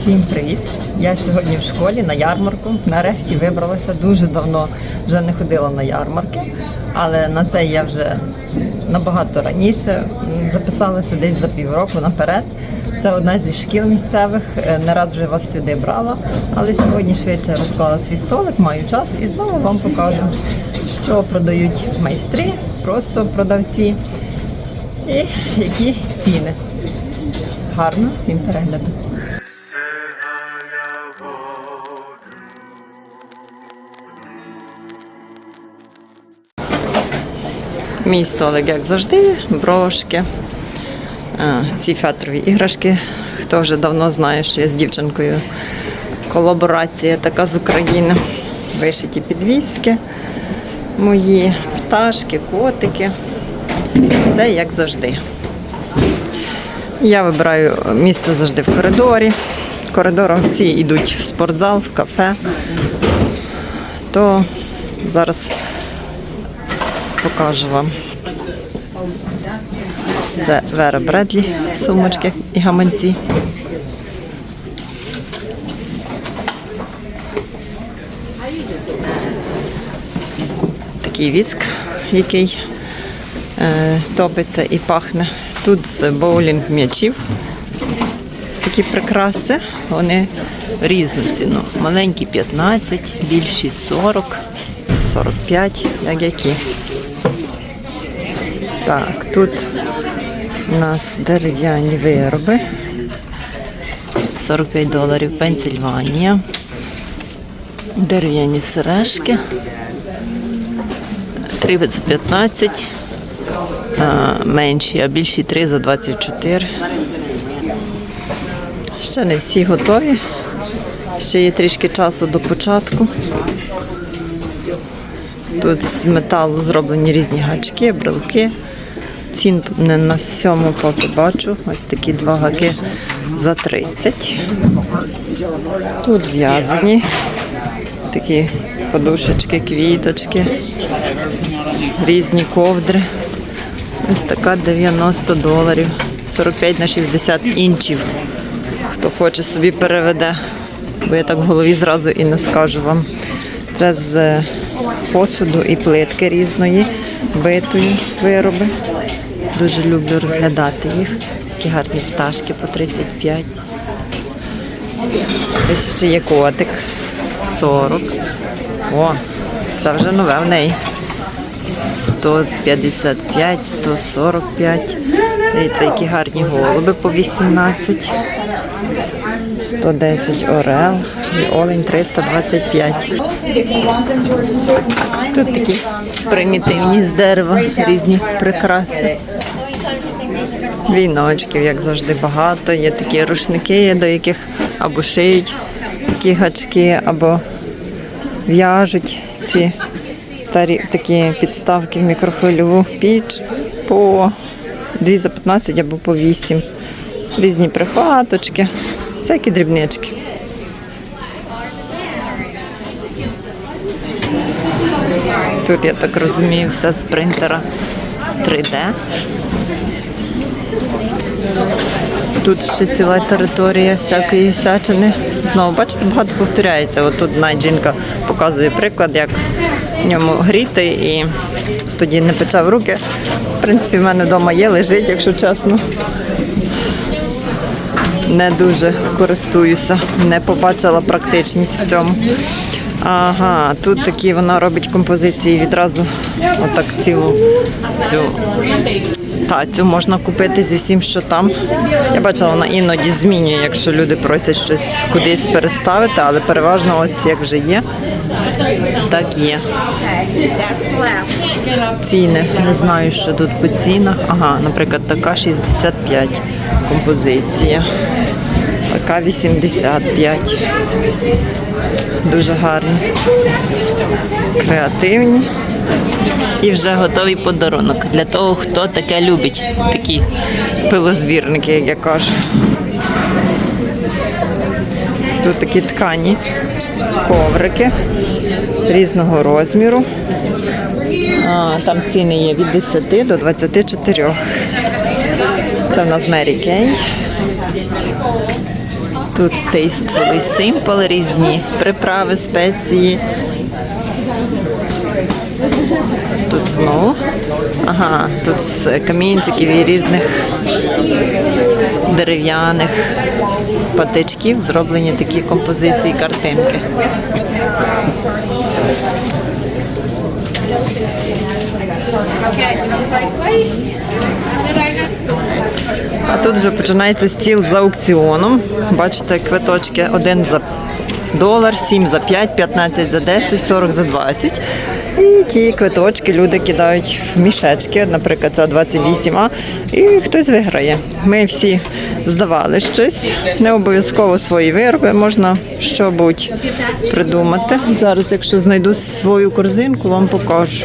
Всім привіт! Я сьогодні в школі на ярмарку. Нарешті вибралася. Дуже давно вже не ходила на ярмарки, але на це я вже набагато раніше записалася десь за півроку наперед. Це одна зі шкіл місцевих. Е, Не раз вже вас сюди брала, але сьогодні швидше розклала свій столик, маю час і знову вам покажу, що продають майстри, просто продавці і які ціни. Гарно, всім перегляду. Мій столик, як завжди, брошки, ці фетрові іграшки. Хто вже давно знає, що я з дівчинкою колаборація така з України. Вишиті підвіски мої, пташки, котики. Все як завжди. Я вибираю місце завжди в коридорі. Коридором всі йдуть в спортзал, в кафе. То зараз покажу вам. Це Вера Бредлі, сумочки і гаманці. Такий віск, який е, топиться і пахне. Тут з боулінг м'ячів. Такі прикраси, вони різну ціну. Маленькі 15, більші 40, 45, як які. Так, тут у нас дерев'яні вироби. 45 доларів Пенсільванія. Дерев'яні сережки. 3 за 15. А, менші, а більші 3 за 24. Ще не всі готові. Ще є трішки часу до початку. Тут з металу зроблені різні гачки, брелки. Цін не на всьому поки бачу. Ось такі два гаки за 30. Тут в'язані. Такі подушечки, квіточки, різні ковдри. Ось така 90 доларів, 45 на 60 інчів. Хто хоче собі переведе, бо я так в голові зразу і не скажу вам. Це з посуду і плитки різної, битої вироби. Дуже люблю розглядати їх. Такі гарні пташки по 35. Ось ще є котик 40. О, це вже нове в неї. 155, 145. Дивіться, які гарні голуби по 18. 110 орел і олень 325. Тут такі примітивні з дерева, різні прикраси. Віночків, як завжди, багато. Є такі рушники, до яких або шиють такі гачки, або в'яжуть ці тарі, такі підставки в мікрохвильову піч по 2 за 15 або по 8. Різні прихваточки, всякі дрібнички. Тут, я так розумію, все з принтера 3D. Тут ще ціла територія всякої всячини. Знову, бачите, багато повторяється. От тут навіть жінка показує приклад, як ньому гріти і тоді не пече в руки. В принципі, в мене вдома є, лежить, якщо чесно. Не дуже користуюся, не побачила практичність в цьому. Ага, тут такі вона робить композиції відразу отак цілу цю тацю можна купити зі всім, що там. Я бачила, вона іноді змінює, якщо люди просять щось кудись переставити, але переважно ось як вже є, так є. Ціни. Не знаю, що тут по цінах. Ага, наприклад, така 65 композиція. Така 85. Дуже гарні. Креативні. І вже готовий подарунок для того, хто таке любить. Такі пилозбірники, як я кажу. Тут такі ткані коврики різного розміру. А, там ціни є від 10 до 24. Це в нас Мері Кей. Тут tastefully simple, різні приправи, спеції. Знову. Ага, тут з камінчиків і різних дерев'яних патичків зроблені такі композиції картинки. А тут вже починається стіл за аукціоном. Бачите, квиточки один за долар, 7 за 5, 15 за 10, 40 за 20. І ті квиточки люди кидають в мішечки, наприклад, за 28, а і хтось виграє. Ми всі здавали щось, не обов'язково свої вироби, можна що-будь придумати. Зараз, якщо знайду свою корзинку, вам покажу.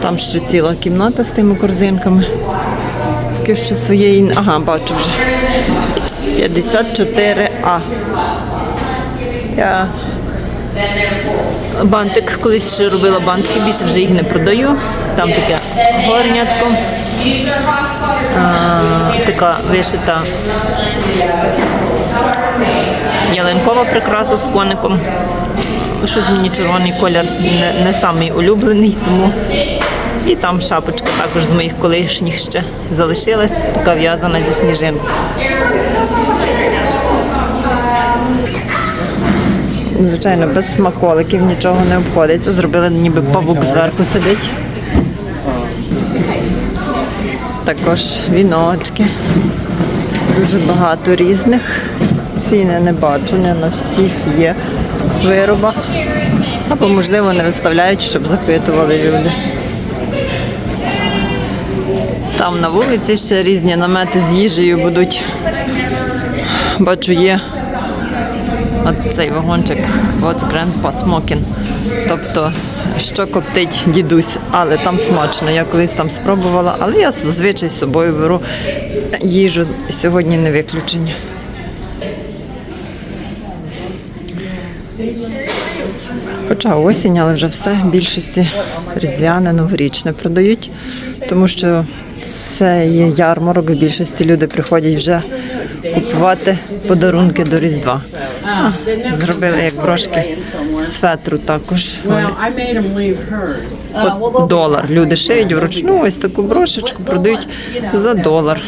Там ще ціла кімната з тими корзинками. Поки що своєї. Ага, бачу вже. 54А. Я бантик колись робила бантики, більше вже їх не продаю. Там таке горнятко. А, така вишита ялинкова прикраса з коником. Щось мені червоний колір не, не самий улюблений, тому і там шапочка також з моїх колишніх ще залишилась, така в'язана зі сніжинкою. Звичайно, без смаколиків нічого не обходиться. Зробили ніби павук зверху сидить. Також віночки. Дуже багато різних. Ціни не бачу, не на всіх є виробах. Або, можливо, не виставляють, щоб запитували люди. Там на вулиці ще різні намети з їжею будуть. Бачу, є от цей вагончик What's Grandpa Smoking. Тобто, що коптить дідусь, але там смачно. Я колись там спробувала, але я зазвичай з собою беру їжу. Сьогодні не виключення. Хоча осінь, але вже все більшості різдвяне, новорічне продають, тому що це є ярмарок, в більшості люди приходять вже купувати подарунки до Різдва. Зробили як брошки з фетру також. По долар. Люди шиють вручну ось таку брошечку, продають за долар.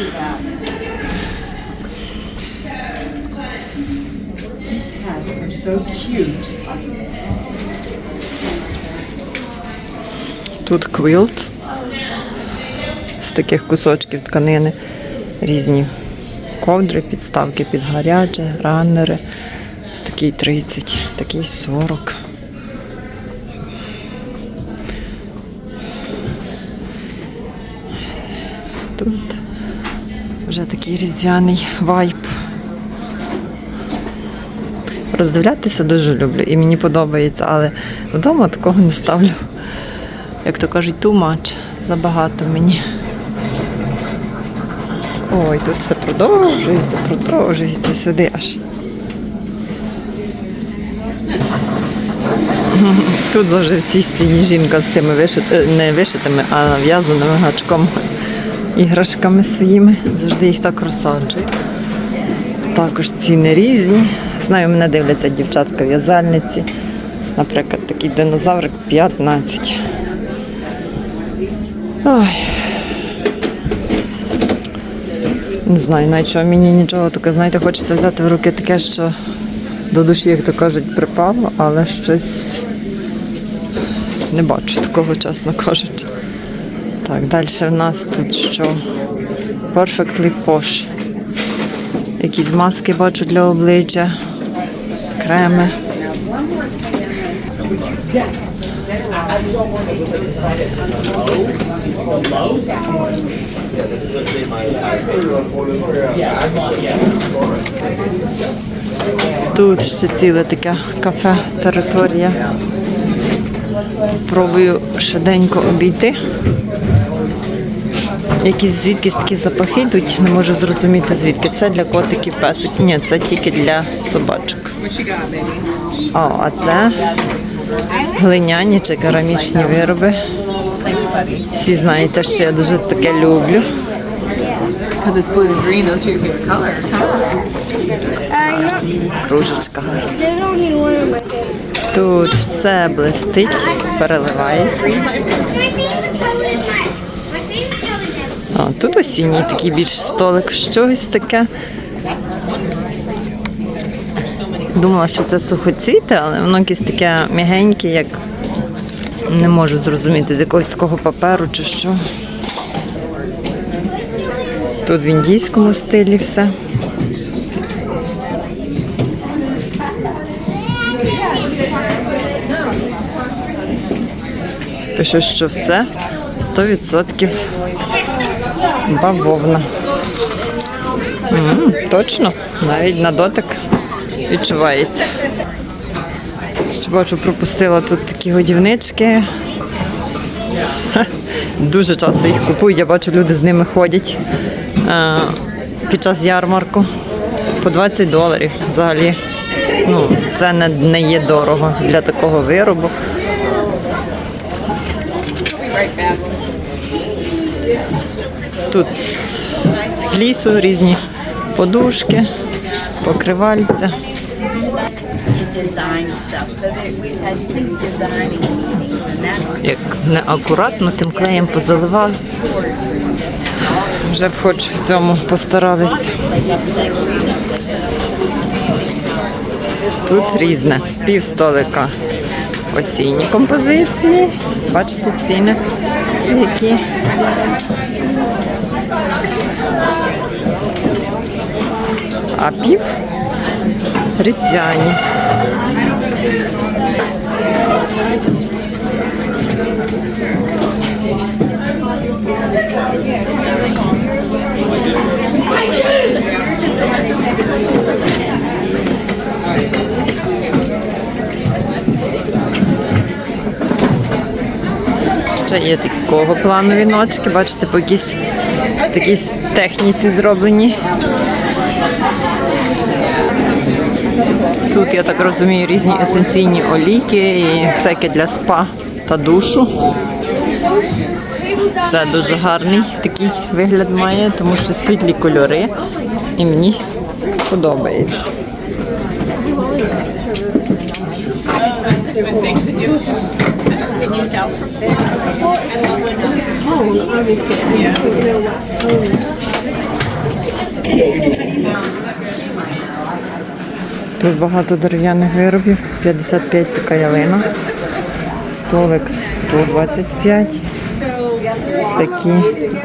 Тут квилт з таких кусочків тканини, різні ковдри, підставки під гаряче, раннери. Ось такий 30, такий 40. Тут вже такий різдвяний вайб. Роздивлятися дуже люблю і мені подобається, але вдома такого не ставлю як то кажуть, too much, забагато мені. Ой, тут все продовжується, продовжується сюди аж. Тут завжди в цій стіні жінка з цими вишити, не вишитими, а в'язаними гачком іграшками своїми. Завжди їх так розсаджують. Також ціни різні. Знаю, мене дивляться дівчатка в'язальниці. Наприклад, такий динозаврик 15. Ой. Не знаю, навіть що мені нічого таке, знаєте, хочеться взяти в руки таке, що до душі, як то кажуть, припало, але щось не бачу такого, чесно кажучи. Так, далі в нас тут що? Perfectly Posh. Якісь маски бачу для обличчя, креми. Тут ще ціле таке кафе, територія. Пробую швиденько обійти. Якісь звідкись такі запахи йдуть, не можу зрозуміти звідки. Це для котиків песик. Ні, це тільки для собачок. О, а це глиняні чи керамічні вироби. Всі знаєте, що я дуже таке люблю. Кружечка. Тут все блистить, переливається. А, тут осінній такий більш столик, щось таке. Думала, що це сухоцвіте, але воно якесь таке м'ягеньке, як не можу зрозуміти, з якогось такого паперу чи що. Тут в індійському стилі все. Пише, що все 100% бавовна. М, точно, навіть на дотик відчувається. Ще бачу, пропустила тут такі годівнички. Дуже часто їх купують, я бачу, люди з ними ходять е, під час ярмарку. По 20 доларів взагалі. Ну, це не, не є дорого для такого виробу. Тут з лісу різні подушки, покривальця. Design stuff. So that we've had two designing meetings, and that's Як неакуратно тим клеєм позаливали. Вже б хоч в цьому постарались. Тут різне. Пів столика осінні композиції. Бачите ціни, які. А пів різдвяні. Ще є такого плану віночки, бачите, по якійсь такій техніці зроблені. Тут, я так розумію, різні есенційні олійки і всяке для спа та душу. Все дуже гарний такий вигляд має, тому що світлі кольори і мені подобається. Тут багато дерев'яних виробів, 55 така ялина, столик 125. Такі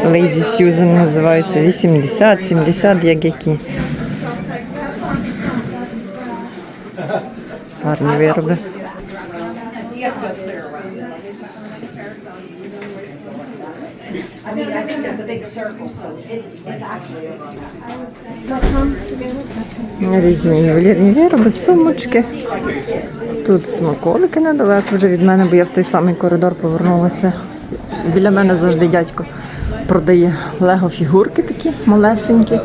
Lazy Susan називаються 80, 70, як які. Гарні вироби. Різні ювелірні вироби, сумочки. Тут смаколики недалеко вже від мене, бо я в той самий коридор повернулася. Біля мене завжди дядько продає лего-фігурки такі малесенькі.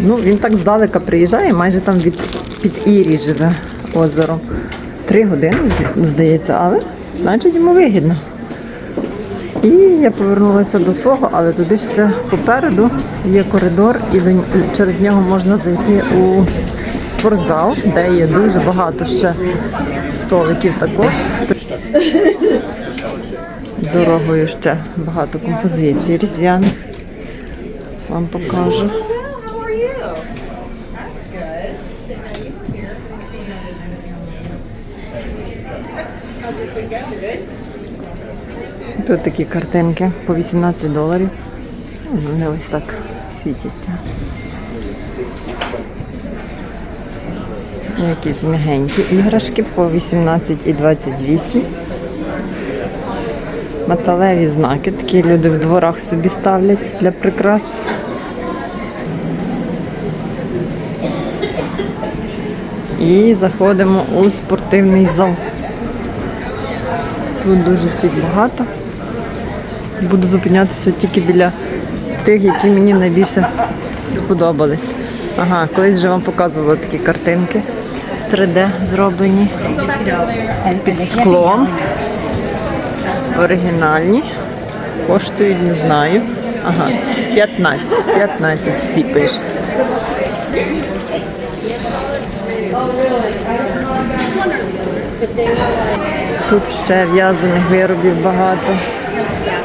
Ну, він так здалека приїжджає, майже там від під Ірі живе озеро. Три години, здається, але значить йому вигідно. І я повернулася до свого, але туди ще попереду є коридор, і через нього можна зайти у спортзал, де є дуже багато ще столиків також. Дорогою ще багато композицій різдвяних. Вам покажу. Тут такі картинки по 18 доларів. Вони ось так світяться. Якісь м'ягенькі іграшки по 18 і 28. Металеві знаки, такі люди в дворах собі ставлять для прикрас. І заходимо у спортивний зал. Тут дуже всіх багато. Буду зупинятися тільки біля тих, які мені найбільше сподобались. Ага, колись вже вам показувала такі картинки в 3D зроблені під склом. Оригінальні. коштують, не знаю. Ага, 15, 15 всі пишуть. Тут ще в'язаних виробів багато.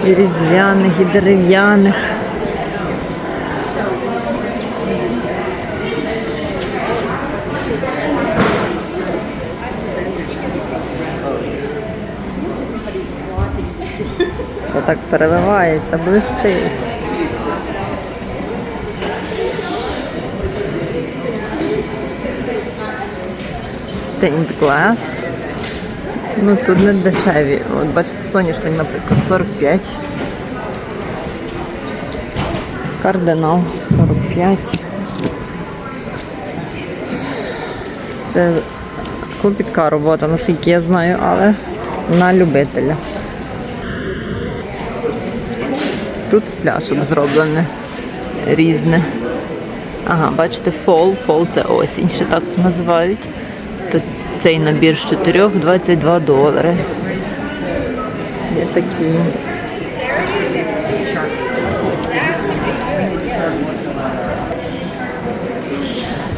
І різдвяних, і дерев'яних. Це так переливається, блистить. Stained glass. Ну тут не дешеві. От бачите, соняшник, наприклад, 45. Кардинал 45. Це клопітка робота, наскільки я знаю, але на любителя. Тут з пляшок зроблене різне. Ага, бачите, фол, фол це осінь, ще так називають. Тут цей набір з чотирьох 22 долари. Є такі.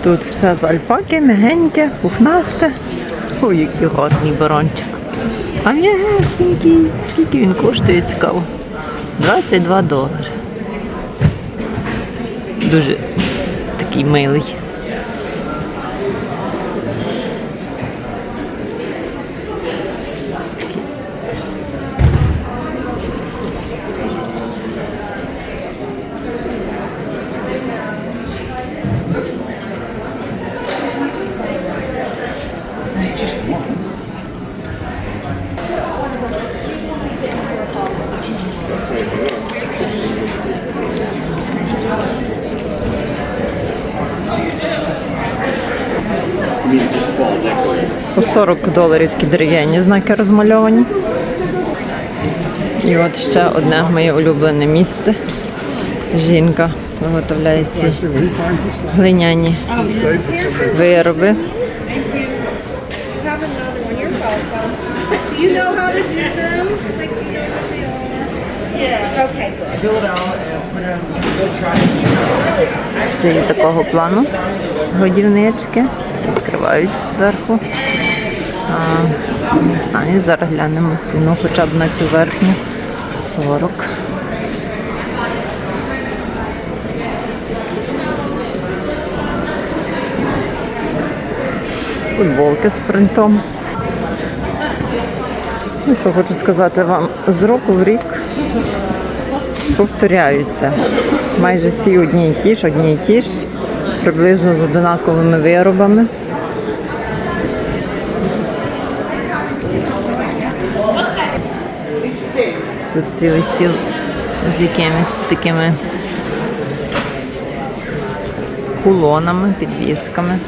Тут все з альпаки, мягеньке, пухнасте. Ой, який гарний баранчик. А м'ягесенький. Скільки він коштує, цікаво. 22 долари. Дуже такий милий. По 40 доларів такі дерев'яні знаки розмальовані. І от ще одне моє улюблене місце. Жінка виготовляє ці глиняні вироби. Ще є такого плану годівнички. Відкриваються зверху. А, не знаю, зараз глянемо ціну хоча б на цю верхню 40. Футболки з принтом. Ну що хочу сказати вам, з року в рік повторяються. Майже всі одні і ті ж, одні і ті ж, приблизно з однаковими виробами. Тут цілий сіл з якимись такими кулонами, підвісками.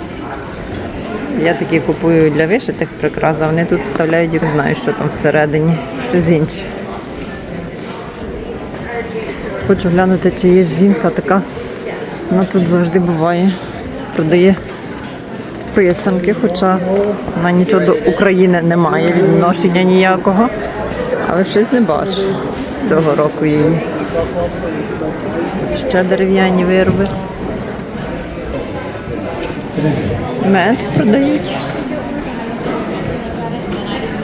Я такі купую для вишитих прикрас, а вони тут вставляють, як знаю, що там всередині, щось інше. Хочу глянути, чи є жінка така. Вона тут завжди буває. Продає писанки, хоча вона нічого до України не має відношення ніякого. Але щось не бачу цього року її. Тут ще дерев'яні вироби. Мед продають.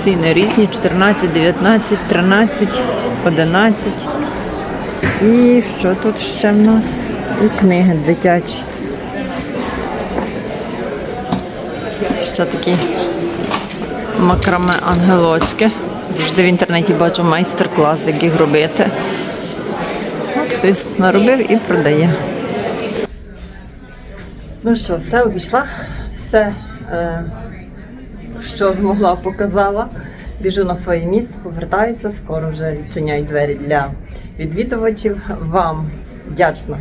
Ціни різні 14, 19, 13, 11. І що тут ще в нас? І книги дитячі. Ще такі макраме ангелочки. Завжди в інтернеті бачу майстер-клас, як їх робити. Хтось наробив і продає. Ну що, все обійшла, все, е, що змогла, показала. Біжу на своє місце, повертаюся, скоро вже відчиняють двері для відвідувачів. Вам вдячна,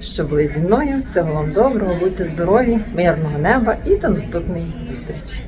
що були зі мною. Всього вам доброго, будьте здорові, мирного неба і до наступної зустрічі.